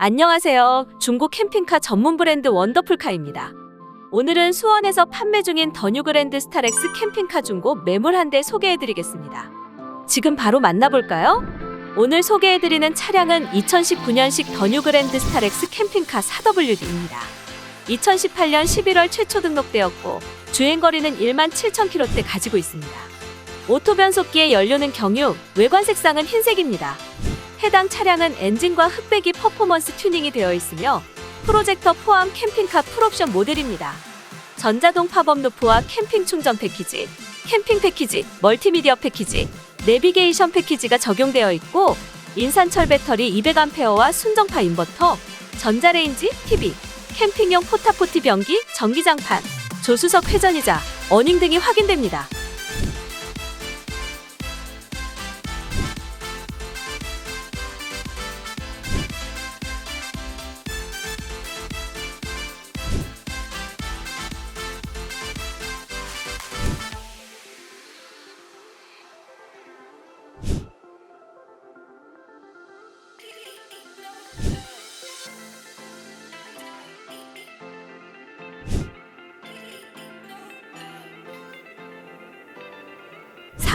안녕하세요. 중고 캠핑카 전문 브랜드 원더풀카입니다. 오늘은 수원에서 판매 중인 더뉴 그랜드 스타렉스 캠핑카 중고 매물 한 대 소개해드리겠습니다. 지금 바로 만나볼까요? 오늘 소개해드리는 차량은 2019년식 더뉴 그랜드 스타렉스 캠핑카 4WD입니다. 2018년 11월 최초 등록되었고 주행거리는 1만 7천 킬로대 가지고 있습니다. 오토 변속기의 연료는 경유, 외관 색상은 흰색입니다. 해당 차량은 엔진과 흑배기 퍼포먼스 튜닝이 되어 있으며 프로젝터 포함 캠핑카 풀옵션 모델입니다. 전자동 팝업 루프와 캠핑 충전 패키지, 캠핑 패키지, 멀티미디어 패키지, 내비게이션 패키지가 적용되어 있고 인산철 배터리 200A와 순정파 인버터, 전자레인지, TV, 캠핑용 포타포티 변기, 전기장판, 조수석 회전이자, 어닝 등이 확인됩니다.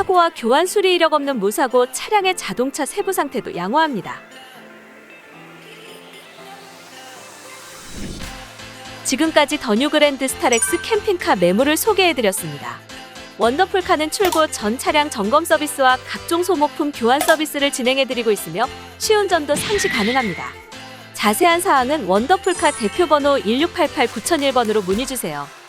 사고와 교환 수리 이력 없는 무사고 차량의 자동차 세부 상태도 양호합니다. 지금까지 더뉴 그랜드 스타렉스 캠핑카 매물을 소개해드렸습니다. 원더풀카는 출고 전 차량 점검 서비스와 각종 소모품 교환 서비스를 진행해드리고 있으며 시운전도 상시 가능합니다. 자세한 사항은 원더풀카 대표번호 1688-9001번으로 문의주세요.